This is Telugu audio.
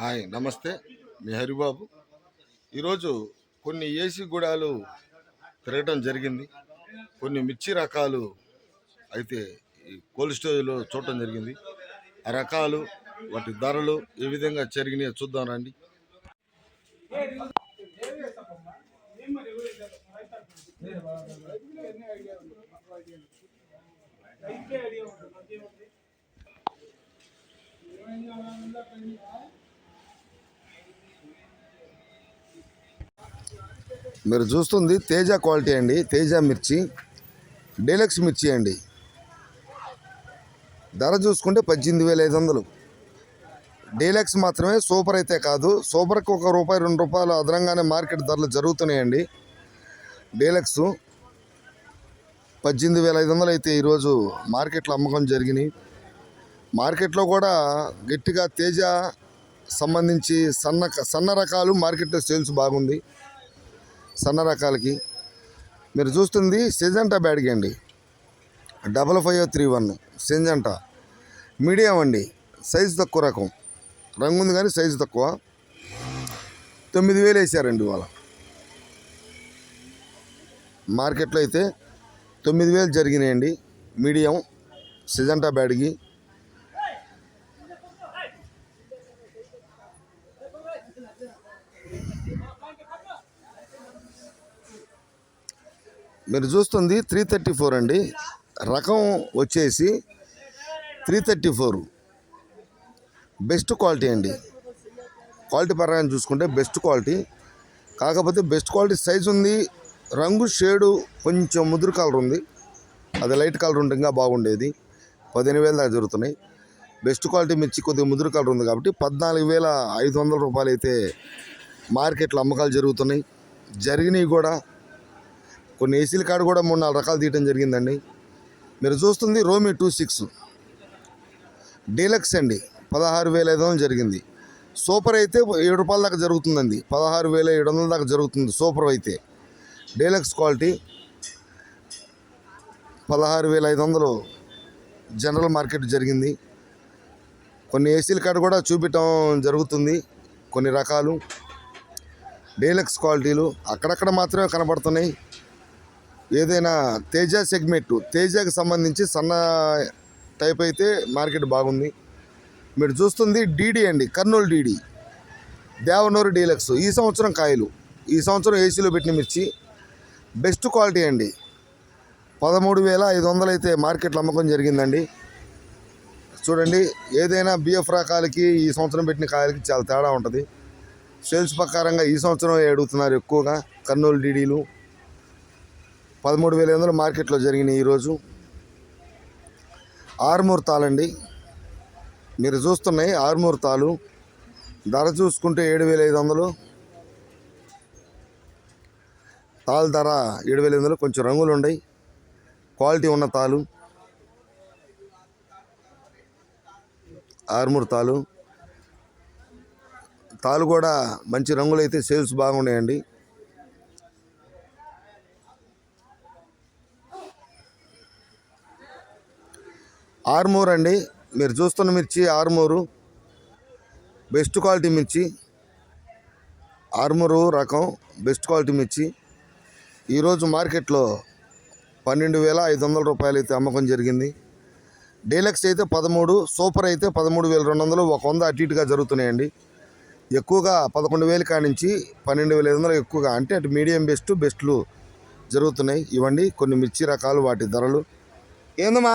హాయ్ నమస్తే. మీ హరిబాబు. ఈరోజు కొన్ని ఏసీ గుడాలు తిరగటం జరిగింది. కొన్ని మిర్చి రకాలు అయితే ఈ కోల్డ్ స్టోరేజ్లో చూడటం జరిగింది. ఆ రకాలు వాటి ధరలు ఏ విధంగా జరిగినాయో చూద్దాం రండి. మీరు చూస్తుంది తేజ క్వాలిటీ అండి తేజ మిర్చి డీలక్స్ మిర్చి అండి. ధర చూసుకుంటే పద్దెనిమిది వేల ఐదు వందలు. డీలక్స్ మాత్రమే సూపర్ అయితే కాదు సూపర్కి ఒక రూపాయి రెండు రూపాయలు అదనంగానే మార్కెట్ ధరలు జరుగుతున్నాయండి. డీలక్స్ పద్దెనిమిది వేల ఐదు వందలు అయితే ఈరోజు మార్కెట్లో అమ్మకం జరిగినాయి. మార్కెట్లో కూడా గట్టిగా తేజ సంబంధించి సన్న సన్న రకాలు మార్కెట్లో సేల్స్ బాగుంది. సన్న రకాలకి. మీరు చూస్తుంది సెజంటా బ్యాడ్కి అండి. డబల్ ఫైవ్ త్రీ వన్ సెంజంటా. మీడియం అండి. సైజు తక్కువ రకం. రంగు ఉంది కానీ సైజు తక్కువ. తొమ్మిది వేలు వేసారండి ఇవాళ. మార్కెట్లో అయితే తొమ్మిది వేలు జరిగినాయండి. Medium Syngenta బ్యాడ్కి. మీరు చూస్తుంది త్రీ థర్టీ ఫోర్ అండి. రకం వచ్చేసి three thirty four. Best quality అండి. క్వాలిటీ పరంగా చూసుకుంటే బెస్ట్ క్వాలిటీ. కాకపోతే బెస్ట్ క్వాలిటీ సైజ్ ఉంది. రంగు షేడు కొంచెం ముదురు కలర్ ఉంది. అది లైట్ కలర్ ఉంటే ఇంకా బాగుండేది. పదిహేను వేల దాకా జరుగుతున్నాయి. బెస్ట్ క్వాలిటీ మిర్చి కొద్దిగా ముదురు కలర్ ఉంది కాబట్టి పద్నాలుగు వేల ఐదు వందల రూపాయలు అయితే మార్కెట్లో అమ్మకాలు జరుగుతున్నాయి. జరిగినవి కూడా కొన్ని ఏసీల కాడ కూడా మూడు నాలుగు రకాలు తీయడం జరిగిందండి. మీరు చూస్తుంది రోమి టూ సిక్స్. డీలక్స్ అండి పదహారు వేల ఐదు వందలు జరిగింది. సూపర్ అయితే ఏడు రూపాయల దాకా జరుగుతుందండి. పదహారు వేల ఏడు వందల దాకా జరుగుతుంది సూపర్ అయితే. డీలక్స్ క్వాలిటీ పదహారు వేల ఐదు వందలు జనరల్ మార్కెట్ జరిగింది. కొన్ని ఏసీల కాడ కూడా చూపించడం జరుగుతుంది కొన్ని రకాలు. డీలక్స్ క్వాలిటీలు అక్కడక్కడ మాత్రమే కనబడుతున్నాయి. ఏదైనా తేజ సెగ్మెంట్ తేజకి సంబంధించి సన్న టైప్ అయితే మార్కెట్ బాగుంది. మీరు చూస్తుంది డీడీ అండి కర్నూలు డీడీ. దేవనూరు డీలక్స్. ఈ సంవత్సరం కాయలు. ఈ సంవత్సరం ఏసీలో పెట్టిన మిర్చి. బెస్ట్ క్వాలిటీ అండి. పదమూడు వేల ఐదు వందలు అయితే మార్కెట్లో అమ్మకం జరిగిందండి. చూడండి ఏదైనా బిఎఫ్ రకాలకి ఈ సంవత్సరం పెట్టిన కాయలకి చాలా తేడా ఉంటుంది. సేల్స్ ప్రకారంగా ఈ సంవత్సరం అడుగుతున్నారు ఎక్కువగా కర్నూలు డీడీలు. పదమూడు వేల ఐదు వందలు మార్కెట్లో జరిగినాయి ఈరోజు ఆరుమూరు తాళండి మీరు చూస్తున్నాయి ఆరుమూరు తాలు. ధర చూసుకుంటే ఏడు వేల ఐదు వందలు. తాలు ధర ఏడు వేల ఐదు వందలు. కొంచెం రంగులు ఉన్నాయి క్వాలిటీ ఉన్న తాలు. ఆరుమూరు తాలు. తాలు కూడా మంచి రంగులు అయితే సేల్స్ బాగున్నాయండి. ఆర్మూర్ అండి. మీరు చూస్తున్న మిర్చి ఆర్మూరు. బెస్ట్ క్వాలిటీ మిర్చి. ఆర్మూరు రకం బెస్ట్ క్వాలిటీ మిర్చి. ఈరోజు మార్కెట్లో పన్నెండు వేల ఐదు వందల రూపాయలు అయితే అమ్మకం జరిగింది. డీలక్స్ అయితే పదమూడు సూపర్ అయితే పదమూడు వేల రెండు వందలు ఒక వంద అటు ఇటుగా జరుగుతున్నాయండి. ఎక్కువగా పదకొండు వేలు కానించి పన్నెండు వేల ఐదు వందలు ఎక్కువగా అంటే అటు మీడియం బెస్ట్ బెస్ట్లు జరుగుతున్నాయి. ఇవ్వండి కొన్ని మిర్చి రకాలు వాటి ధరలు. ఏందమ్మా?